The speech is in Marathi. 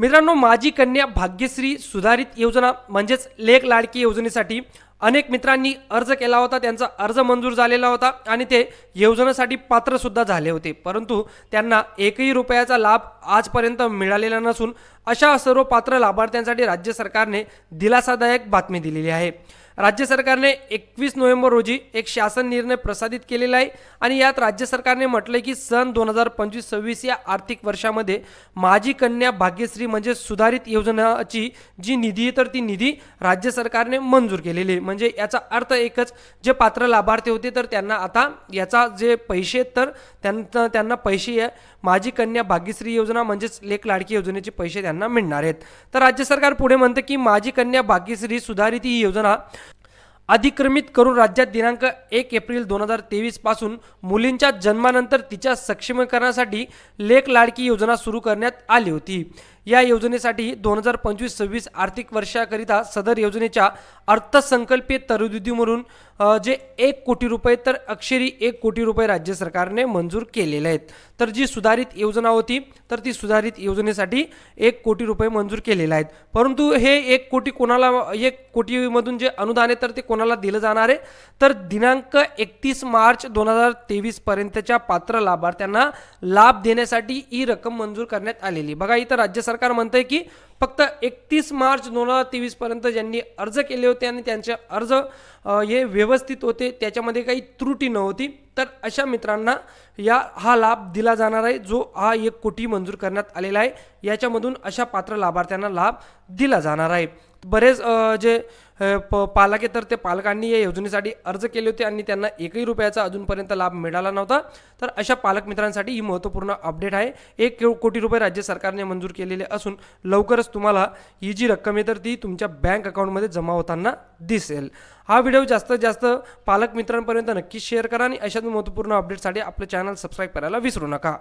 मित्रांनो माझी कन्या भाग्यश्री सुधारित योजना म्हणजेच लेख लाडकी योजनेसाठी अनेक मित्रांनी अर्ज केला होता त्यांचा अर्ज मंजूर झालेला होता आणि ते योजनेसाठी पात्रसुद्धा झाले होते. परंतु त्यांना एकही रुपयाचा लाभ आजपर्यंत मिळालेला नसून अशा सर्व पात्र लाभार्थ्यांसाठी राज्य सरकारने दिलासादायक बातमी दिलेली आहे. राज्य सरकारने एकवीस नोव्हेंबर रोजी एक शासन निर्णय प्रसारित केलेला आहे आणि यात राज्य सरकारने म्हटलं की सन दोन हजार पंचवीस सव्वीस या आर्थिक वर्षामध्ये माझी कन्या भाग्यश्री म्हणजे सुधारित योजनाची जी निधी आहे तर ती निधी राज्य सरकारने मंजूर केलेली आहे. म्हणजे याचा अर्थ एकच जे पात्र लाभार्थी होते तर त्यांना आता याचा जे पैसे आहेत तर त्यांना त्यांना पैसे आहे माझी कन्या भाग्यश्री योजना म्हणजेच लेख लाडकी योजनेचे पैसे त्यांना मिळणार आहेत. तर राज्य सरकार पुढे म्हणतं की माझी कन्या भाग्यश्री सुधारित ही योजना अधिक्रमित करून राज्यात दिनांक एक एप्रिल दोन हजार तेवीसपासून मुलींच्या जन्मानंतर तिच्या सक्षमीकरणासाठी लेख लाडकी योजना सुरू करण्यात आली होती. या योजनेसाठी दोन हजार पंचवीस सव्वीस आर्थिक वर्षाकरिता सदर योजनेच्या अर्थसंकल्पीय तरतुदीमधून म्हणून जे एक कोटी रुपये तर अक्षरी एक कोटी रुपये राज्य सरकारने मंजूर केलेले आहेत. तर जी सुधारित योजना होती तर ती सुधारित योजनेसाठी एक कोटी रुपये मंजूर केलेले आहेत. परंतु हे एक कोटी कोणाला एक कोटीमधून जे अनुदान आहे तर ते कोणा कोणाला दिलं जाणार आहे? तर दिनांक एकतीस मार्च दोन हजार तेवीस पर्यंतच्या पात्र लाभार्थ्यांना लाभ देण्यासाठी ही रक्कम मंजूर करण्यात आलेली बघा इथं राज्य सरकार म्हणतंय की फक्त एकतीस मार्च दोन हजार तेवीसपर्यंत ज्यांनी अर्ज केले होते आणि त्यांचे अर्ज हे व्यवस्थित होते त्याच्यामध्ये काही त्रुटी नव्हती. तर अशा मित्रांना या हा लाभ दिला जाणार आहे जो हा एक कोटी मंजूर करण्यात आलेला आहे. याच्यामधून अशा पात्र लाभार्थ्यांना लाभ दिला जाणार आहे. बरेच जे प पालक आहे तर ते पालकांनी या योजनेसाठी अर्ज केले होते आणि त्यांना एकही रुपयाचा अजूनपर्यंत लाभ मिळाला नव्हता. तर अशा पालक मित्रांसाठी ही महत्त्वपूर्ण अपडेट आहे. एक कोटी रुपये राज्य सरकारने मंजूर केलेले असून लवकरच लवकरच तुम्हाला ही जी रक्कम आहे तर ती तुमच्या बँक अकाउंटमध्ये जमा होताना दिसेल. हा व्हिडिओ जास्तीत जास्त पालक मित्रांपर्यंत नक्की शेअर करा आणि अशाच महत्त्वपूर्ण अपडेटसाठी आपलं चॅनल सबस्क्राईब करायला विसरू नका.